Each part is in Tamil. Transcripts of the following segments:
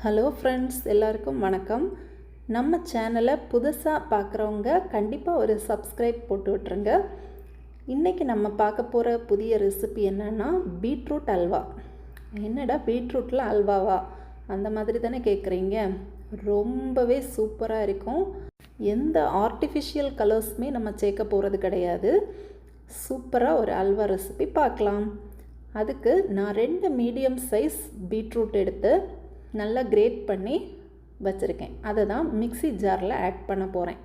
ஹலோ ஃப்ரெண்ட்ஸ் எல்லாருக்கும் வணக்கம். நம்ம சேனலை புதுசாக பார்க்குறவங்க கண்டிப்பாக ஒரு சப்ஸ்கிரைப் போட்டு விட்ருங்க இன்றைக்கி நம்ம பார்க்க போகிற புதிய ரெசிபி என்னென்னா பீட்ரூட் அல்வா. என்னடா பீட்ரூட்டில் அல்வாவா? அந்த மாதிரி தானே கேட்குறீங்க ரொம்பவே சூப்பராக இருக்கும். எந்த ஆர்டிஃபிஷியல் கலர்ஸுமே நம்ம சேர்க்க போகிறது கிடையாது. சூப்பராக ஒரு அல்வா ரெசிபி பார்க்கலாம். அதுக்கு நான் ரெண்டு மீடியம் சைஸ் பீட்ரூட் எடுத்து நல்லா கிரேட் பண்ணி வச்சுருக்கேன். அதை தான் மிக்ஸி ஜாரில் ஆட் பண்ண போகிறேன்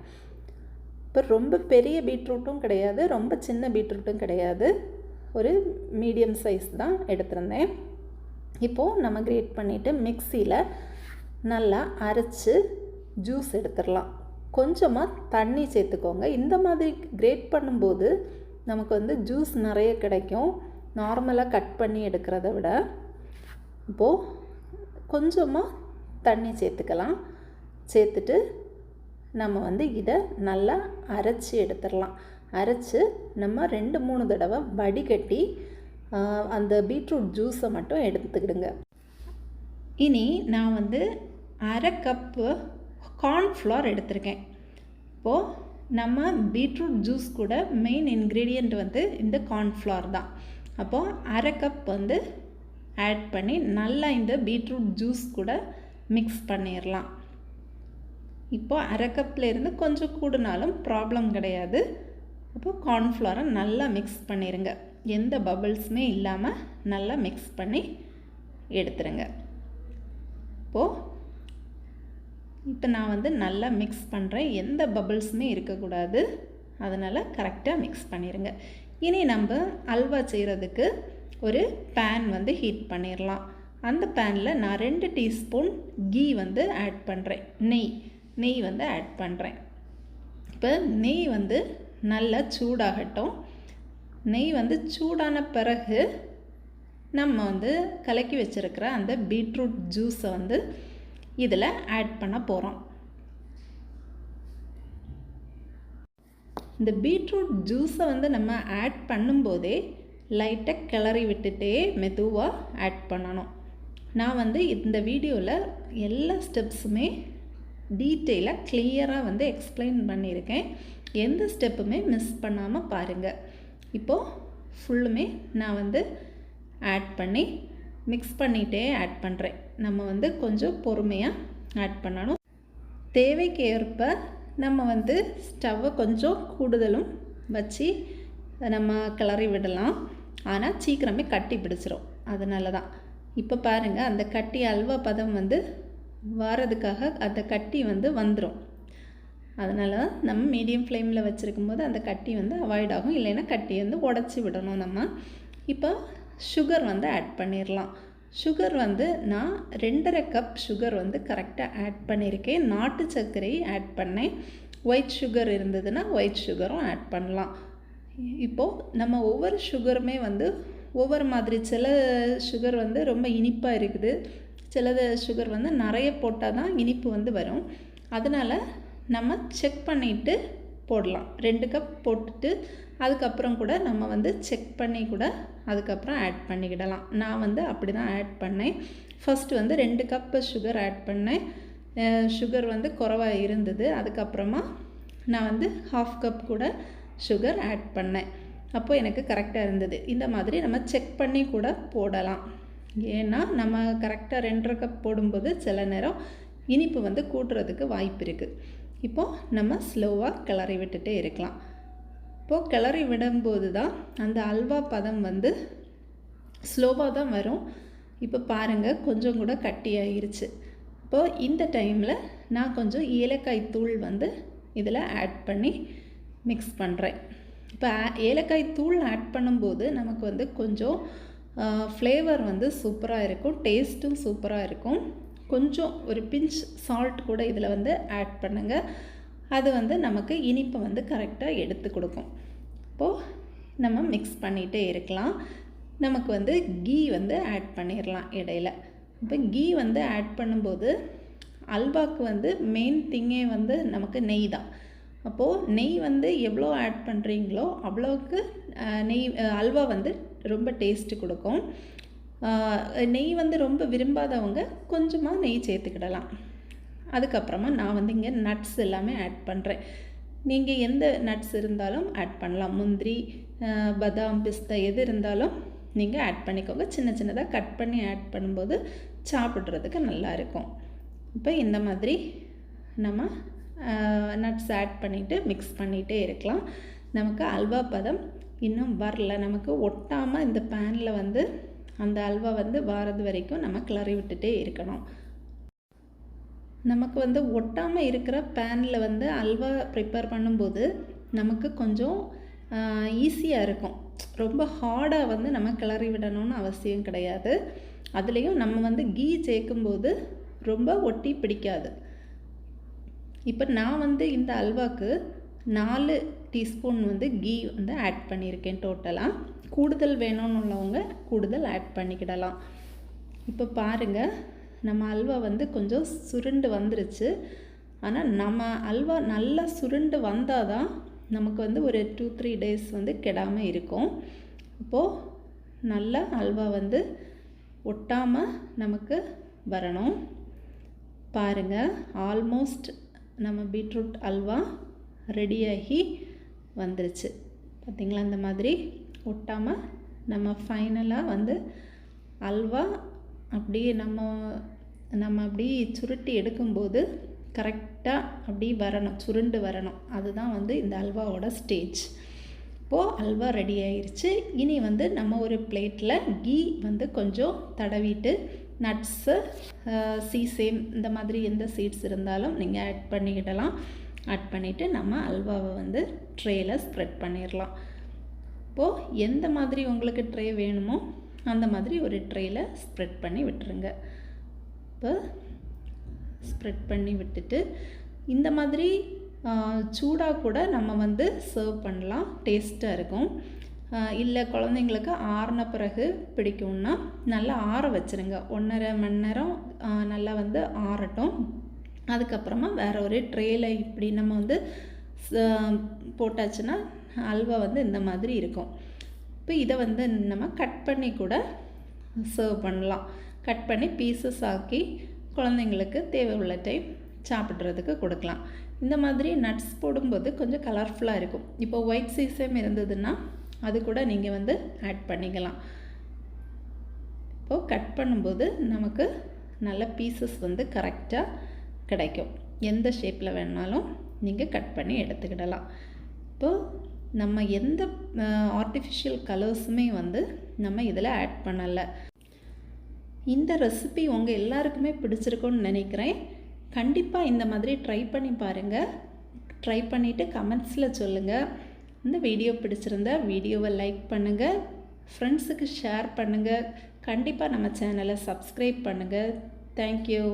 இப்போ ரொம்ப பெரிய பீட்ரூட்டும் கிடையாது ரொம்ப சின்ன பீட்ரூட்டும் கிடையாது. ஒரு மீடியம் சைஸ் தான் எடுத்திருந்தேன். இப்போது நம்ம கிரேட் பண்ணிவிட்டு மிக்சியில் நல்லா அரைச்சி ஜூஸ் எடுத்துடலாம். கொஞ்சமாக தண்ணி சேர்த்துக்கோங்க. இந்த மாதிரி கிரேட் பண்ணும்போது நமக்கு வந்து ஜூஸ் நிறைய கிடைக்கும். நார்மலாக கட் பண்ணி எடுக்கிறத விட. இப்போது கொஞ்சமாக தண்ணி சேர்த்துக்கலாம். சேர்த்துட்டு நம்ம வந்து இதை நல்லா அரைச்சி எடுத்துடலாம். அரைச்சி நம்ம ரெண்டு மூணு தடவை வடிகட்டி அந்த பீட்ரூட் ஜூஸை மட்டும் எடுத்துக்கிடுங்க. இனி நான் வந்து அரை கப்பு கார்ன்ஃப்ளவர் எடுத்திருக்கேன். இப்போது நம்ம பீட்ரூட் ஜூஸ் கூட மெயின் இன்க்ரீடியண்ட் வந்து இந்த கார்ன்ஃப்ளவர் தான். அப்போது அரை கப் வந்து ஆட் பண்ணி நல்லா இந்த பீட்ரூட் ஜூஸ் கூட மிக்ஸ் பண்ணிடலாம் இப்போது அரை கப்பில் இருந்து கொஞ்சம் கூடுனாலும் ப்ராப்ளம் கிடையாது. அப்போது கார்ன்ஃப்ளவரை நல்லா மிக்ஸ் பண்ணிடுங்க எந்த பபிள்ஸுமே இல்லாமல் நல்லா மிக்ஸ் பண்ணி எடுத்துருங்க. இப்போது இப்போ நான் வந்து நல்லா மிக்ஸ் பண்ணுறேன் எந்த பபிள்ஸுமே இருக்கக்கூடாது. அதனால் கரெக்டாக மிக்ஸ் பண்ணிடுங்க இனி நம்ம அல்வா செய்கிறதுக்கு ஒரு பேன் வந்து ஹீட் பண்ணிடலாம் அந்த பேனில் நான் ரெண்டு டீஸ்பூன் கீ வந்து ஆட் பண்ணுறேன் நெய். நெய் வந்து ஆட் பண்ணுறேன் இப்போ நெய் வந்து நல்லா சூடாகட்டும். நெய் வந்து சூடான பிறகு நம்ம வந்து கலக்கி வச்சுருக்கிற அந்த பீட்ரூட் ஜூஸை வந்து இதில் ஆட் பண்ண போகிறோம் இந்த பீட்ரூட் ஜூஸை வந்து நம்ம ஆட் பண்ணும்போதே லைட்டாக கிளறி விட்டுட்டே மெதுவாக ஆட் பண்ணணும். நான் வந்து இந்த வீடியோவில் எல்லா ஸ்டெப்ஸுமே டீட்டெயிலாக கிளியராக வந்து எக்ஸ்பிளைன் பண்ணியிருக்கேன். எந்த ஸ்டெப்புமே மிஸ் பண்ணாமல் பாருங்கள் இப்போது ஃபுல்லுமே நான் வந்து ஆட் பண்ணி மிக்ஸ் பண்ணிகிட்டே ஆட் பண்ணுறேன் நம்ம வந்து கொஞ்சம் பொறுமையாக ஆட் பண்ணணும். தேவைக்கு ஏற்ப நம்ம வந்து ஸ்டவ்வை கொஞ்சம் கூடுதலும் வச்சு நம்ம கிளறி விடலாம். ஆனால் சீக்கிரமே கட்டி பிடிச்சிரும். அதனால தான் இப்போ பாருங்கள் அந்த கட்டி அல்வா பதம் வந்து வாரதுக்காக அந்த கட்டி வந்து வந்துடும் அதனால தான் நம்ம மீடியம் ஃப்ளேமில் வச்சுருக்கும் போது அந்த கட்டி வந்து அவாய்ட் ஆகும். இல்லைன்னா கட்டி வந்து உடச்சி விடணும் நம்ம. இப்போ சுகர் வந்து ஆட் பண்ணிடலாம் சுகர் வந்து நான் ரெண்டரை கப் சுகர் வந்து கரெக்டாக ஆட் பண்ணியிருக்கேன் நாட்டு சர்க்கரை ஆட் பண்ணேன். ஒயிட் சுகர் இருந்ததுன்னா ஒயிட் சுகரும் ஆட் பண்ணலாம். இப்போது நம்ம ஒவ்வொரு சுகருமே வந்து ஒவ்வொரு மாதிரி சில சுகர் வந்து ரொம்ப இனிப்பாக இருக்குது. சிலது சுகர் வந்து நிறைய போட்டால் தான் இனிப்பு வந்து வரும். அதனால் நம்ம செக் பண்ணிவிட்டு போடலாம். ரெண்டு கப் போட்டுட்டு அதுக்கப்புறம் கூட நம்ம வந்து செக் பண்ணி கூட அதுக்கப்புறம் ஆட் பண்ணிக்கிடலாம். நான் வந்து அப்படி தான் ஆட் பண்ணேன். ஃபஸ்ட்டு வந்து ரெண்டு கப்பு சுகர் ஆட் பண்ணேன். சுகர் வந்து குறவாக இருந்தது. அதுக்கப்புறமா நான் வந்து ஹாஃப் கப் கூட சுகர் ஆட் பண்ணேன். அப்போது எனக்கு கரெக்டாக இருந்தது. இந்த மாதிரி நம்ம செக் பண்ணி கூட போடலாம். ஏன்னா நம்ம கரெக்டாக ரெண்டரை கப் போடும்போது சில நேரம் இனிப்பு வந்து கூட்டுறதுக்கு வாய்ப்பு இருக்குது இப்போது நம்ம ஸ்லோவாக கிளறி விட்டுட்டே இருக்கலாம். இப்போது கிளறி விடும்போது தான் அந்த அல்வா பதம் வந்து ஸ்லோவாக தான் வரும். இப்போ பாருங்கள் கொஞ்சம் கூட கட்டியாயிருச்சு இப்போது இந்த டைமில் நான் கொஞ்சம் ஏலக்காய் தூள் வந்து இதில் ஆட் பண்ணி மிக்ஸ் பண்ணுறேன் இப்போ ஏலக்காய் தூள் ஆட் பண்ணும்போது நமக்கு வந்து கொஞ்சம் ஃப்ளேவர் வந்து சூப்பராக இருக்கும். டேஸ்ட்டும் சூப்பராக இருக்கும். கொஞ்சம் ஒரு பிஞ்ச் சால்ட் கூட இதில் வந்து ஆட் பண்ணுங்கள் அது வந்து நமக்கு இனிப்பை வந்து கரெக்டாக எடுத்து கொடுக்கும். இப்போது நம்ம மிக்ஸ் பண்ணிகிட்டே இருக்கலாம். நமக்கு வந்து கீ வந்து ஆட் பண்ணிடலாம் இடையில. இப்போ கீ வந்து ஆட் பண்ணும்போது அல்வாக்கு வந்து மெயின் திங்கே வந்து நமக்கு நெய் தான். அப்போது நெய் வந்து எவ்வளோ ஆட் பண்ணுறீங்களோ அவ்வளோக்கு நெய் அல்வா வந்து ரொம்ப டேஸ்ட்டு கொடுக்கும். நெய் வந்து ரொம்ப விரும்பாதவங்க கொஞ்சமாக நெய் சேர்த்துக்கிடலாம். அதுக்கப்புறமா நான் வந்து இங்கே நட்ஸ் எல்லாமே ஆட் பண்ணுறேன் நீங்கள் எந்த நட்ஸ் இருந்தாலும் ஆட் பண்ணலாம். முந்திரி பதாம் பிஸ்தா எது இருந்தாலும் நீங்கள் ஆட் பண்ணிக்கோங்க. சின்ன சின்னதாக கட் பண்ணி ஆட் பண்ணும்போது சாப்பிட்றதுக்கு நல்லா இருக்கும். இப்போ இந்த மாதிரி நம்ம நட்ஸ் ஆட் பண்ணிவிட்டு மிக்ஸ் பண்ணிகிட்டே இருக்கலாம். நமக்கு அல்வா பதம் இன்னும் வரல. நமக்கு ஒட்டாமல் இந்த பேனில் வந்து அந்த அல்வா வந்து வாரது வரைக்கும் நம்ம கிளறி விட்டுட்டே இருக்கணும். நமக்கு வந்து ஒட்டாமல் இருக்கிற பேனில் வந்து அல்வா ப்ரிப்பேர் பண்ணும்போது நமக்கு கொஞ்சம் ஈஸியாக இருக்கும். ரொம்ப ஹார்டாக வந்து நம்ம கிளறி விடணும்னு அவசியம் கிடையாது. அதுலேயும் நம்ம வந்து கீ சேர்க்கும்போது ரொம்ப ஒட்டி பிடிக்காது. இப்போ நான் வந்து இந்த அல்வாக்கு நாலு டீஸ்பூன் வந்து கீ வந்து ஆட் பண்ணியிருக்கேன் டோட்டலாக கூடுதல் வேணும்னு உள்ளவங்க கூடுதல் ஆட் பண்ணிக்கிடலாம். இப்போ பாருங்கள் நம்ம அல்வா வந்து கொஞ்சம் சுருண்டு வந்துருச்சு. ஆனால் நம்ம அல்வா நல்லா சுருண்டு வந்தால் தான் நமக்கு வந்து ஒரு டூ த்ரீ டேஸ் வந்து கெடாமல் இருக்கும். அப்போது நல்லா அல்வா வந்து ஒட்டாமல் நமக்கு வரணும். பாருங்கள் ஆல்மோஸ்ட் நம்ம பீட்ரூட் அல்வா ரெடியாகி வந்துருச்சு. பார்த்திங்களா? இந்த மாதிரி ஒட்டாமல் நம்ம ஃபைனலாக வந்து அல்வா அப்படியே நம்ம நம்ம அப்படி சுருட்டி எடுக்கும்போது கரெக்டாக அப்படி வரணும் சுருண்டு வரணும். அதுதான் வந்து இந்த அல்வாவோட ஸ்டேஜ் இப்போது அல்வா ரெடி ஆயிடுச்சு இனி வந்து நம்ம ஒரு பிளேட்டில் கீ வந்து கொஞ்சம் தடவிட்டு நட்ஸு சீசேம் uh, இந்த மாதிரி எந்த சீட்ஸ் இருந்தாலும் நீங்கள் ஆட் பண்ணிக்கிடலாம். ஆட் பண்ணிவிட்டு நம்ம அல்வாவை வந்து ட்ரேயில் ஸ்ப்ரெட் பண்ணிடலாம் இப்போது எந்த மாதிரி உங்களுக்கு ட்ரே வேணுமோ அந்த மாதிரி ஒரு ட்ரேயில் ஸ்ப்ரெட் பண்ணி விட்டுருங்க. இப்போ ஸ்ப்ரெட் பண்ணி விட்டுட்டு இந்த மாதிரி சூடாக கூட நம்ம வந்து சர்வ் பண்ணலாம். டேஸ்ட்டாக இருக்கும். இல்லை குழந்தைங்களுக்கு ஆறின பிறகு பிடிக்கும்னா நல்லா ஆற வச்சுருங்க. ஒன்றரை மணி நேரம் நல்லா வந்து ஆறட்டும். அதுக்கப்புறமா வேற ஒரு ட்ரேயில் இப்படி நம்ம வந்து போட்டாச்சுன்னா அல்வா வந்து இந்த மாதிரி இருக்கும். இப்போ இதை வந்து நம்ம கட் பண்ணி கூட சர்வ் பண்ணலாம். கட் பண்ணி பீசஸ் ஆக்கி குழந்தைங்களுக்கு தேவை உள்ள டைம் சாப்பிட்றதுக்கு கொடுக்கலாம். இந்த மாதிரி நட்ஸ் போடும்போது கொஞ்சம் கலர்ஃபுல்லாக இருக்கும். இப்போ ஒயிட் சீசம் இருந்ததுன்னா அது கூட நீங்கள் வந்து ஆட் பண்ணிக்கலாம். இப்போது கட் பண்ணும்போது நமக்கு நல்ல பீசஸ் வந்து கரெக்டாக கிடைக்கும். எந்த ஷேப்பில் வேணாலும் நீங்கள் கட் பண்ணி எடுத்துக்கிடலாம். இப்போது நம்ம எந்த ஆர்டிஃபிஷியல் கலர்ஸுமே வந்து நம்ம இதில் ஆட் பண்ணலை. இந்த ரெசிபி உங்கள் எல்லாருக்குமே பிடிச்சிருக்கும்னு நினைக்கிறேன். கண்டிப்பாக இந்த மாதிரி ட்ரை பண்ணி பாருங்கள் ட்ரை பண்ணிவிட்டு கமெண்ட்ஸில் சொல்லுங்கள் இந்த வீடியோ பிடிச்சிருந்தா வீடியோவை லைக் பண்ணுங்கள் ஃப்ரெண்ட்ஸுக்கு ஷேர் பண்ணுங்கள் கண்டிப்பாக நம்ம சேனலை சப்ஸ்கிரைப் பண்ணுங்கள் தேங்க்யூ